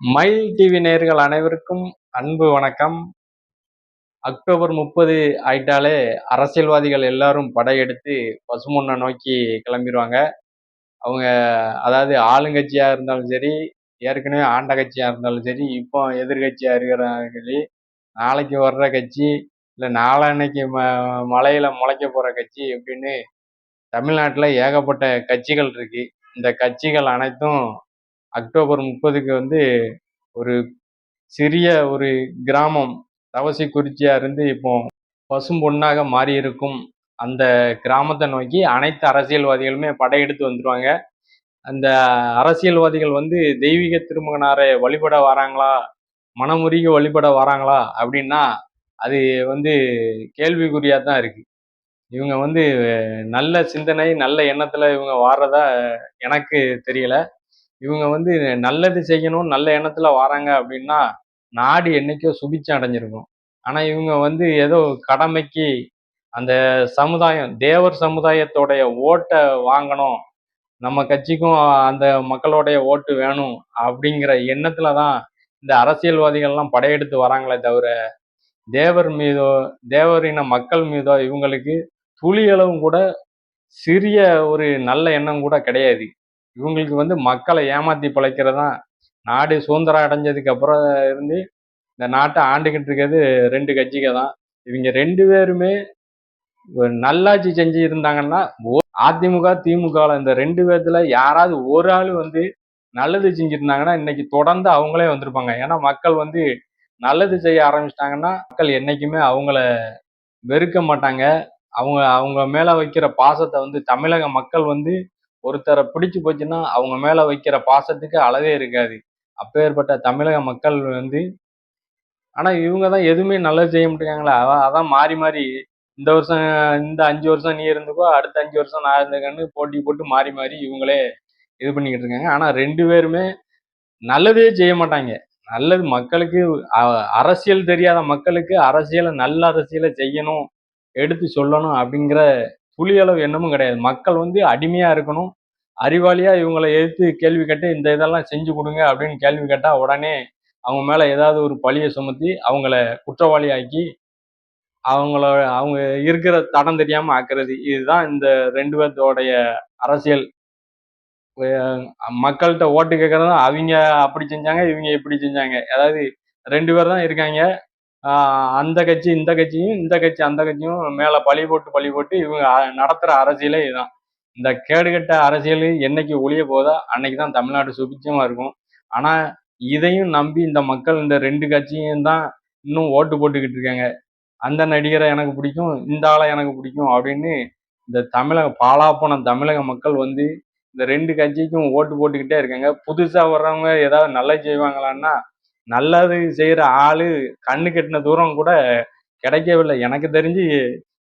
மயில் டிவி நேர்கள் அனைவருக்கும் அன்பு வணக்கம். அக்டோபர் முப்பது ஆயிட்டாலே அரசியல்வாதிகள் எல்லாரும் படையெடுத்து பசுமொன்னை நோக்கி கிளம்பிடுவாங்க அவங்க அதாவது ஆளுங்கட்சியாக இருந்தாலும் சரி ஏற்கனவே ஆண்ட கட்சியாக இருந்தாலும் சரி இப்போ எதிர்கட்சியாக இருக்கிறாங்க சரி நாளைக்கு வர்ற கட்சி இல்லை நாளான்னைக்கு ம மலையில் முளைக்க போகிற கட்சி அப்படின்னு தமிழ்நாட்டில் ஏகப்பட்ட கட்சிகள் இருக்குது இந்த கட்சிகள் அனைத்தும் அக்டோபர் முப்பதுக்கு வந்து ஒரு சிறிய ஒரு கிராமம். தவசி குறிச்சியா இருந்து இப்போ பசும் பொண்ணாக மாறி இருக்கும் அந்த கிராமத்தை நோக்கி அனைத்து அரசியல்வாதிகளுமே படையெடுத்து வந்துடுவாங்க அந்த அரசியல்வாதிகள் வந்து தெய்வீக திருமகனாரை வழிபட வராங்களா? மனமுருகி வழிபட வராங்களா? அப்படின்னா அது வந்து கேள்விக்குறியாக தான் இருக்கு. இவங்க வந்து நல்ல சிந்தனை நல்ல எண்ணத்தில் இவங்க வாடுறதா எனக்கு தெரியலை. இவங்க வந்து நல்லது செய்யணும் நல்ல எண்ணத்துல வராங்க அப்படின்னா நாடு என்னைக்கோ சுபிச்சம் அடைஞ்சிருக்கும். ஆனா இவங்க வந்து ஏதோ கடமைக்கு அந்த சமுதாயம் தேவர் சமுதாயத்தோடைய ஓட்டை வாங்கணும் நம்ம கட்சிக்கும் அந்த மக்களுடைய ஓட்டு வேணும் அப்படிங்கிற எண்ணத்துல தான் இந்த அரசியல்வாதிகள்லாம் படையெடுத்து வராங்களே தவிர தேவர் மீதோ தேவரின மக்கள் மீதோ இவங்களுக்கு துளியளவும் கூட சிறிய ஒரு நல்ல எண்ணம் கூட கிடையாது. இவங்களுக்கு வந்து மக்களை ஏமாத்தி பிழைக்கிறது தான் நாடு சுதந்திரம் அடைஞ்சதுக்கு அப்புறம் இருந்து இந்த நாட்டை ஆண்டுகிட்டு இருக்கிறது ரெண்டு கட்சிகள் தான். இவங்க ரெண்டு பேருமே நல்லாட்சி செஞ்சு இருந்தாங்கன்னா அதிமுக திமுக இந்த ரெண்டு பேர்த்துல யாராவது ஒரு ஆள் வந்து நல்லது செஞ்சிருந்தாங்கன்னா இன்னைக்கு தொடர்ந்து அவங்களே வந்திருப்பாங்க. ஏன்னா மக்கள் வந்து நல்லது செய்ய ஆரம்பிச்சிட்டாங்கன்னா மக்கள் என்னைக்குமே அவங்கள வெறுக்க மாட்டாங்க. அவங்க அவங்க மேல வைக்கிற பாசத்தை வந்து தமிழக மக்கள் வந்து ஒருத்தரை பிடிச்சு போச்சுன்னா அவங்க மேலே வைக்கிற பாசத்துக்கு அளவே இருக்காது. அப்பேற்பட்ட தமிழக மக்கள் வந்து ஆனால் இவங்க தான் எதுவுமே நல்லது செய்ய மாட்டேங்காங்களா அதான் மாறி மாறி இந்த வருஷம் இந்த அஞ்சு வருஷம் நீ இருந்துக்கோ அடுத்த அஞ்சு வருஷம் நான் இருந்துக்கன்னு போட்டி போட்டு மாறி மாறி இவங்களே இது பண்ணிக்கிட்டு இருக்காங்க. ஆனால் ரெண்டு பேருமே நல்லதே செய்ய மாட்டாங்க. நல்லது மக்களுக்கு அரசியல் தெரியாத மக்களுக்கு அரசியலை நல்ல அரசியலை செய்யணும் எடுத்து சொல்லணும் அப்படிங்கிற துளியளவு எண்ணமும் கிடையாது. மக்கள் வந்து அடிமையா இருக்கணும். அறிவாளியா இவங்களை எதிர்த்து கேள்வி கேட்டு இந்த இதெல்லாம் செஞ்சு கொடுங்க அப்படின்னு கேள்வி கேட்டால் உடனே அவங்க மேல ஏதாவது ஒரு பழியை சுமத்தி அவங்கள குற்றவாளி ஆக்கி அவங்கள அவங்க இருக்கிற தடம் தெரியாம ஆக்குறது. இதுதான் இந்த ரெண்டு பேர்த்தோடைய அரசியல். மக்கள்கிட்ட ஓட்டு கேட்கறதும் அவங்க அப்படி செஞ்சாங்க இவங்க இப்படி செஞ்சாங்க. அதாவது ரெண்டு பேர் தான் இருக்காங்க. அந்த கட்சி இந்த கட்சியும் இந்த கட்சி அந்த கட்சியும் மேலே பழி போட்டு பழி போட்டு இவங்க நடத்துகிற அரசியலே இதுதான். இந்த கேடுகட்ட அரசியல் என்னைக்கு ஒழிய போதோ அன்னைக்கு தான் தமிழ்நாடு சுபிச்சமாக இருக்கும். ஆனால் இதையும் நம்பி இந்த மக்கள் இந்த ரெண்டு கட்சியும் தான் இன்னும் ஓட்டு போட்டுக்கிட்டு இருக்காங்க. அந்த நடிகரை எனக்கு பிடிக்கும் இந்த ஆளை எனக்கு பிடிக்கும் அப்படின்னு இந்த தமிழக பாலாப்போன தமிழக மக்கள் வந்து இந்த ரெண்டு கட்சிக்கும் ஓட்டு போட்டுக்கிட்டே இருக்காங்க. புதுசாக வர்றவங்க ஏதாவது நல்லது செய்வாங்களான்னா நல்லது செய்யற ஆளு கண்ணு கெட்டின தூரம் கூட கிடைக்கவில்லை. எனக்கு தெரிஞ்சு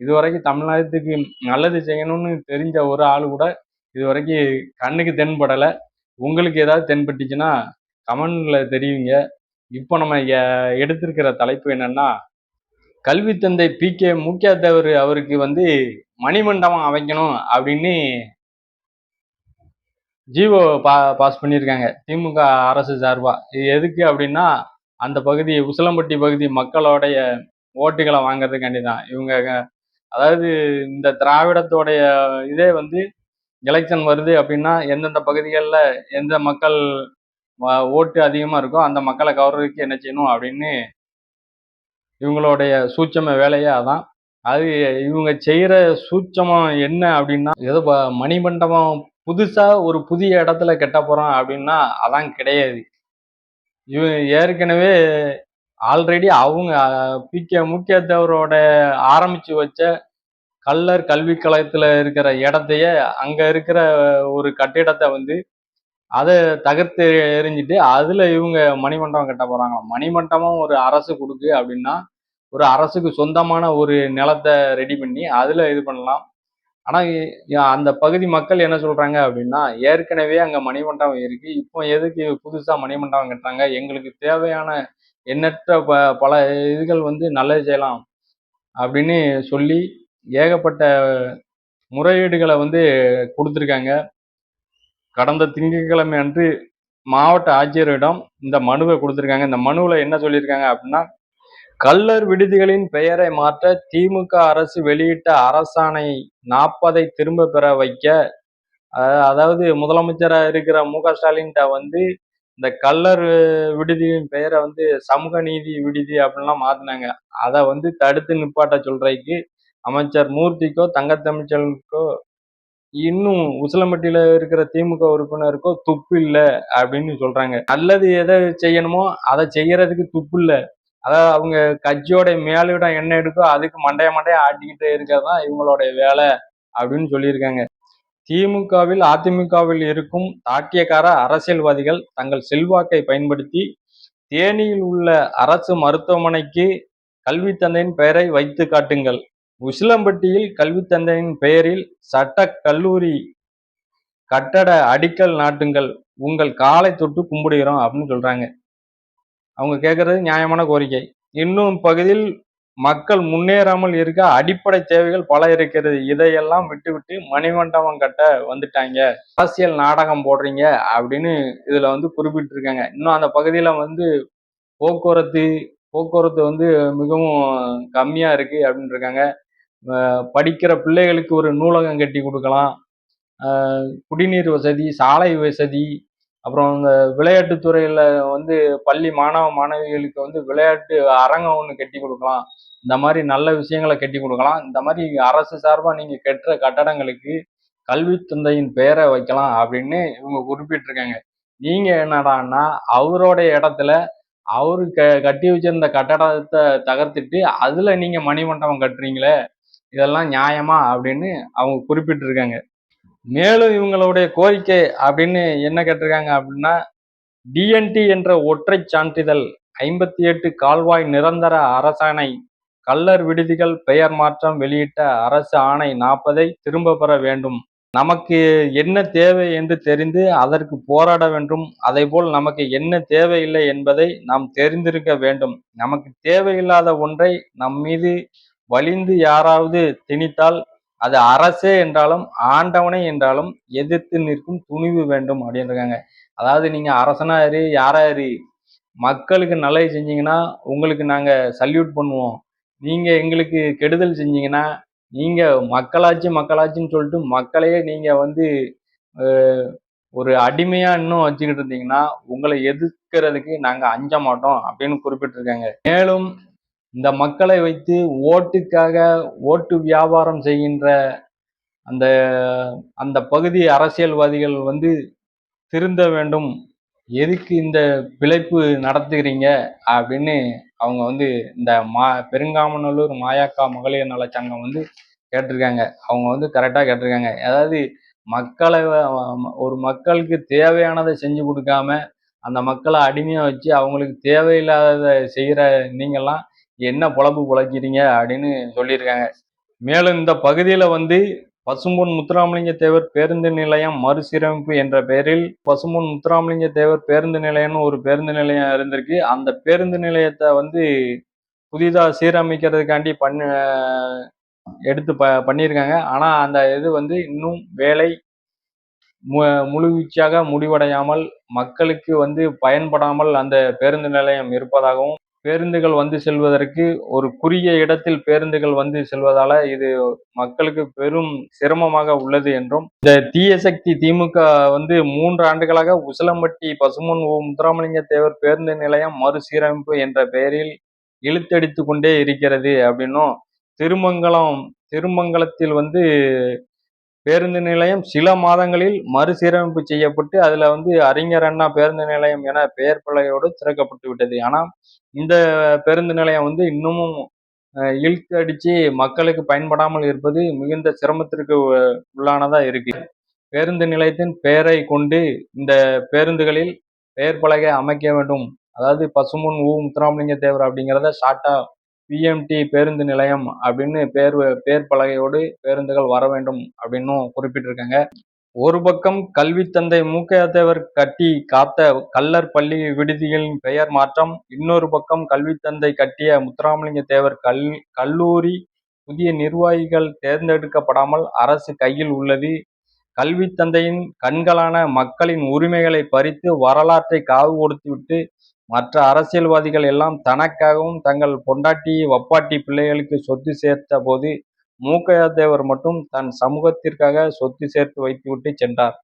இது வரைக்கும் தமிழ்நாட்டுக்கு நல்லது செய்யணும்னு தெரிஞ்ச ஒரு ஆள் கூட இது வரைக்கும் கண்ணுக்கு தென்படலை. உங்களுக்கு ஏதாவது தென்பட்டுச்சுன்னா கமெண்ட்ல தெரியுங்க இப்போ நம்ம எடுத்திருக்கிற தலைப்பு என்னன்னா கல்வி தந்தை பி கே முக்கியத்தவர் அவருக்கு வந்து மணிமண்டபம் அமைக்கணும் அப்படின்னு ஜிஓ பா பாஸ் பண்ணியிருக்காங்க. திமுக அரசு சார்பாக இது எதுக்கு அப்படின்னா அந்த பகுதி உசிலம்பட்டி பகுதி மக்களோடைய ஓட்டுகளை வாங்குறதுக்காண்டி தான் இவங்க அதாவது இந்த திராவிடத்தோடைய இதே வந்து எலெக்ஷன் வருது அப்படின்னா எந்தெந்த பகுதிகளில் எந்த மக்கள் ஓட்டு அதிகமாக இருக்கோ அந்த மக்களை கவர்றதுக்கு என்ன செய்யணும் அப்படின்னு இவங்களுடைய சூட்சம வேலையே அதான். அது இவங்க செய்கிற சூட்சமம் என்ன அப்படின்னா ஏதோ மணிமண்டபம் புதுசாக ஒரு புதிய இடத்துல கெட்ட போகிறோம் அப்படின்னா அதான் கிடையாது. இவ ஏற்கனவே ஆல்ரெடி அவங்க பிகே முக்கியத்தவரோட ஆரம்பித்து வச்ச கல்லர் கல்வி கழகத்தில் இருக்கிற இடத்தைய அங்கே இருக்கிற ஒரு கட்டிடத்தை வந்து அதை தகர்த்து எரிஞ்சிட்டு அதில் இவங்க மணிமண்டபம் கட்ட போகிறாங்க மணிமண்டபம் ஒரு அரசு கொடுக்கு அப்படின்னா ஒரு அரசுக்கு சொந்தமான ஒரு நிலத்தை ரெடி பண்ணி அதில் இது பண்ணலாம். ஆனால் அந்த பகுதி மக்கள் என்ன சொல்கிறாங்க அப்படின்னா ஏற்கனவே அங்கே மணிமண்டபம் இருக்குது இப்போ எதுக்கு புதுசாக மணிமண்டபம் கட்டுறாங்க? எங்களுக்கு தேவையான எண்ணற்ற ப பல இதுகள் வந்து நல்லது செய்யலாம் அப்படின்னு சொல்லி ஏகப்பட்ட முறையீடுகளை வந்து கொடுத்துருக்காங்க. கடந்த திங்கட்கிழமை அன்று மாவட்ட ஆட்சியரிடம் இந்த மனுவை கொடுத்துருக்காங்க. இந்த மனுவில் என்ன சொல்லியிருக்காங்க அப்படின்னா கள்ளர் விடுதிகளின் பெயரை மாற்ற திமுக அரசு வெளியிட்ட அரசாணை நாற்பதை திரும்ப பெற வைக்க அதாவது முதலமைச்சராக இருக்கிற மு க ஸ்டாலின்கிட்ட வந்து இந்த கள்ளர் விடுதியின் பெயரை வந்து சமூக நீதி விடுதி அப்படின்லாம் மாத்தினாங்க. அதை வந்து தடுத்து நிப்பாட்ட சொல்றதுக்கு அமைச்சர் மூர்த்திக்கோ தங்கத்தமிழ்ச்சலுக்கோ இன்னும் உசிலம்பட்டியில இருக்கிற திமுக உறுப்பினருக்கோ துப்பு இல்லை அப்படின்னு சொல்றாங்க. நல்லது எதை செய்யணுமோ அதை செய்யறதுக்கு துப்பு இல்லை. அதாவது அவங்க கட்சியோட மேலிடம் என்ன எடுக்கோ அதுக்கு மண்டைய மண்டைய ஆட்டிக்கிட்டே இருக்கிறது தான் இவங்களுடைய வேலை அப்படின்னு சொல்லியிருக்காங்க. திமுகவில் அதிமுகவில் இருக்கும் தாக்கியக்கார அரசியல்வாதிகள் தங்கள் செல்வாக்கை பயன்படுத்தி தேனியில் உள்ள அரசு மருத்துவமனைக்கு கல்வி தந்தையின் பெயரை வைத்து காட்டுங்கள். உசிலம்பட்டியில் கல்வி தந்தையின் பெயரில் சட்ட கல்லூரி கட்டட அடிக்கல் நாட்டுங்கள். உங்கள் காலை தொட்டு கும்பிடுகிறோம் அப்படின்னு சொல்றாங்க. அவங்க கேட்கறது நியாயமான கோரிக்கை. இன்னும் பகுதியில் மக்கள் முன்னேறாமல் இருக்க அடிப்படை தேவைகள் பல இருக்கிறது. இதையெல்லாம் விட்டுவிட்டு மணிமண்டபம் கட்ட வந்துட்டாங்க. அரசியல் நாடகம் போடுறீங்க அப்படின்னு இதுல வந்து குறிப்பிட்டிருக்காங்க. இன்னும் அந்த பகுதியில வந்து போக்குவரத்து போக்குவரத்து வந்து மிகவும் கம்மியா இருக்கு அப்படின்னு இருக்காங்க படிக்கிற பிள்ளைகளுக்கு ஒரு நூலகம் கட்டி கொடுக்கலாம். குடிநீர் வசதி சாலை வசதி அப்புறம் இந்த விளையாட்டுத்துறையில் வந்து பள்ளி மாணவ மாணவிகளுக்கு வந்து விளையாட்டு அரங்கம் ஒன்று கட்டி கொடுக்கலாம். இந்த மாதிரி நல்ல விஷயங்களை கட்டி கொடுக்கலாம். இந்த மாதிரி அரசு சார்பாக நீங்கள் கட்டுற கட்டடங்களுக்கு கல்வி தந்தையின் பெயரை வைக்கலாம் அப்படின்னு இவங்க குறிப்பிட்டிருக்காங்க. நீங்கள் என்னடான்னா அவரோடைய இடத்துல அவரு க கட்டி வச்சிருந்த கட்டடத்தை தகர்த்துட்டு அதில் நீங்கள் மணிமண்டபம் கட்டுறீங்களே இதெல்லாம் நியாயமா அப்படின்னு அவங்க குறிப்பிட்டிருக்காங்க. மேலும் இவங்களுடைய கோரிக்கை அப்படின்னு என்ன கேட்டிருக்காங்க அப்படின்னா டிஎன்டி என்ற ஒற்றை சான்றிதழ் ஐம்பத்தி எட்டு கால்வாய் நிரந்தர அரசாணை கல்லர் விடுதிகள் பெயர் மாற்றம் வெளியிட்ட அரசு ஆணை நாற்பதை திரும்ப பெற வேண்டும். நமக்கு என்ன தேவை என்று தெரிந்து அதற்கு போராட வேண்டும். போல் நமக்கு என்ன தேவையில்லை என்பதை நாம் தெரிந்திருக்க வேண்டும். நமக்கு தேவையில்லாத ஒன்றை நம் மீது வலிந்து யாராவது திணித்தால் அது அரசே என்றாலும் ஆண்டவனே என்றாலும் எதிர்த்து நிற்கும் துணிவு வேண்டும் அப்படின்றாங்க அதாவது நீங்க அரசனா இரு யாரா இரு மக்களுக்கு நல்லது செஞ்சீங்கன்னா உங்களுக்கு நாங்க சல்யூட் பண்ணுவோம். நீங்க எங்களுக்கு கெடுதல் செஞ்சீங்கன்னா நீங்க மக்களாட்சி மக்களாட்சின்னு சொல்லிட்டு மக்களையே நீங்க வந்து ஒரு அடிமையா இன்னும் வச்சுக்கிட்டு இருந்தீங்கன்னா உங்களை எதிர்க்கிறதுக்கு நாங்க அஞ்ச மாட்டோம் அப்படின்னு குறிப்பிட்டிருக்காங்க. மேலும் இந்த மக்களை வைத்து ஓட்டுக்காக ஓட்டு வியாபாரம் செய்கின்ற அந்த அந்த பகுதி அரசியல்வாதிகள் வந்து திருந்த வேண்டும். எதுக்கு இந்த பிழைப்பு நடத்துகிறீங்க? அப்படின்னு அவங்க வந்து இந்த மா பெருங்காமநல்லூர் மாயாக்கா மகளிர் நல சங்கம் வந்து கேட்டிருக்காங்க. அவங்க வந்து கரெக்டாக கேட்டிருக்காங்க. அதாவது மக்களை ஒரு மக்களுக்கு தேவையானதை செஞ்சு கொடுக்காம அந்த மக்களை அடிமையாக வச்சு அவங்களுக்கு தேவையில்லாத செய்கிற நீங்கள்லாம் என்ன பொழப்பு பொழைக்கிறீங்க அப்படின்னு சொல்லியிருக்காங்க. மேலும் இந்த பகுதியில் வந்து பசும்பொன் முத்துராமலிங்க தேவர் பேருந்து நிலையம் மறுசீரமைப்பு என்ற பெயரில் பசும்பொன் முத்துராமலிங்க தேவர் பேருந்து நிலையம்னு ஒரு பேருந்து நிலையம் இருந்திருக்கு. அந்த பேருந்து நிலையத்தை வந்து புதிதாக சீரமைக்கிறதுக்காண்டி பண்ண எடுத்து ப பண்ணியிருக்காங்க. ஆனால் அந்த இது வந்து இன்னும் வேலை மு முழுவீச்சாக முடிவடையாமல் மக்களுக்கு வந்து பயன்படாமல் அந்த பேருந்து நிலையம் இருப்பதாகவும் பேருந்துகள் வந்து செல்வதற்கு ஒரு குறுகிய இடத்தில் பேருந்துகள் வந்து செல்வதால இது மக்களுக்கு பெரும் சிரமமாக உள்ளது என்றும் இந்த தீய சக்தி திமுக வந்து மூன்று ஆண்டுகளாக உசிலம்பட்டி பசுமன் ஓ முத்துராமலிங்க தேவர் பேருந்து நிலையம் மறுசீரமைப்பு என்ற பெயரில் இழுத்தடித்து கொண்டே இருக்கிறது அப்படின்னும் திருமங்கலம் திருமங்கலத்தில் வந்து பேருந்து நிலையம் சில மாதங்களில் மறுசீரமைப்பு செய்யப்பட்டு அதுல வந்து அறிஞர் அண்ணா பேருந்து நிலையம் என பெயர் பலகையோடு திறக்கப்பட்டு விட்டது. ஆனால் இந்த பேருந்து நிலையம் வந்து இன்னமும் இழுத்தடிச்சு மக்களுக்கு பயன்படாமல் இருப்பது மிகுந்த சிரமத்திற்கு உள்ளானதாக இருக்கு. பேருந்து நிலையத்தின் பெயரை கொண்டு இந்த பேருந்துகளில் பெயர் பலகை அமைக்க வேண்டும். அதாவது பசுமுன் ஊ முத்துராமலிங்க தேவர் அப்படிங்கிறத ஷார்ட்டாக பிஎம்டி பேருந்து நிலையம் அப்படின்னு பேர் பேர் பலகையோடு பேருந்துகள் வர வேண்டும் அப்படின்னும் குறிப்பிட்டிருக்காங்க. ஒரு பக்கம் கல்வி தந்தை மூக்கையாத்தேவர் கட்டி காத்த கல்லர் பள்ளி விடுதிகளின் பெயர் மாற்றம் இன்னொரு பக்கம் கல்வி தந்தை கட்டிய முத்துராமலிங்க தேவர் கல் கல்லூரி புதிய நிர்வாகிகள் தேர்ந்தெடுக்கப்படாமல் அரசு கையில் உள்ளது. கல்வி தந்தையின் கண்களான மக்களின் உரிமைகளை பறித்து வரலாற்றை காவு கொடுத்துவிட்டு மற்ற அரசியல்வாதிகள் எல்லாம் தனக்காகவும் தங்கள் பொண்டாட்டி வப்பாட்டி பிள்ளைகளுக்கு சொத்து சேர்த்த போது மூக்கையா தேவர் மட்டும் தன் சமூகத்திற்காக சொத்து சேர்த்து வைத்துவிட்டு சென்றார்.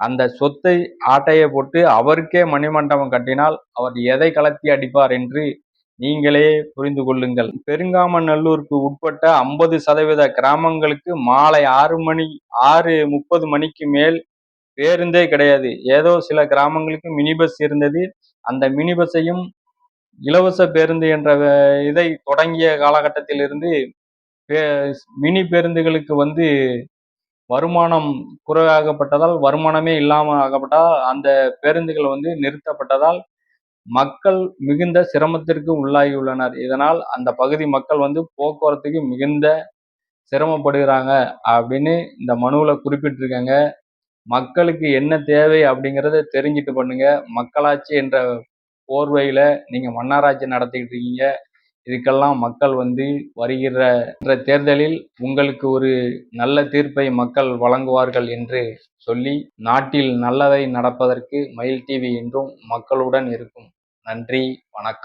அந்த சொத்தை ஆட்டையை போட்டு அவருக்கே மணிமண்டபம் கட்டினால் அவர் எதை கலத்தி அடிப்பார் என்று நீங்களே புரிந்து கொள்ளுங்கள். பெருங்காமநல்லூருக்கு உட்பட்ட ஐம்பது சதவீத கிராமங்களுக்கு மாலை ஆறு மணி ஆறு முப்பது மணிக்கு மேல் பேருந்தே கிடையாது. ஏதோ சில கிராமங்களுக்கு மினி பஸ் இருந்தது. அந்த மினி பஸ்ஸையும் இலவச பேருந்து என்ற இதை தொடங்கிய காலகட்டத்திலிருந்து பே- மினி பேருந்துகளுக்கு வந்து வருமானம் குறைவாகப்பட்டதால் வருமானமே இல்லாமல் ஆகப்பட்டால் அந்த பேருந்துகள் வந்து நிறுத்தப்பட்டதால் மக்கள் மிகுந்த சிரமத்திற்கு உள்ளாகியுள்ளனர். இதனால் அந்த பகுதி மக்கள் வந்து போக்குவரத்துக்கு மிகுந்த சிரமப்படுகிறாங்க அப்படின்னு இந்த மனுவில் குறிப்பிட்டிருக்காங்க. மக்களுக்கு என்ன தேவை அப்படிங்கிறத தெரிஞ்சுட்டு பண்ணுங்க. மக்களாட்சி என்ற போர்வையில் நீங்கள் மன்னராட்சி நடத்திக்கிட்டு இருக்கீங்க. இதுக்கெல்லாம் மக்கள் வந்து வருகிற என்ற தேர்தலில் உங்களுக்கு ஒரு நல்ல தீர்ப்பை மக்கள் வழங்குவார்கள் என்று சொல்லி நாட்டில் நல்லதை நடப்பதற்கு மயில் டிவி என்றும் மக்களுடன் இருக்கும். நன்றி வணக்கம்.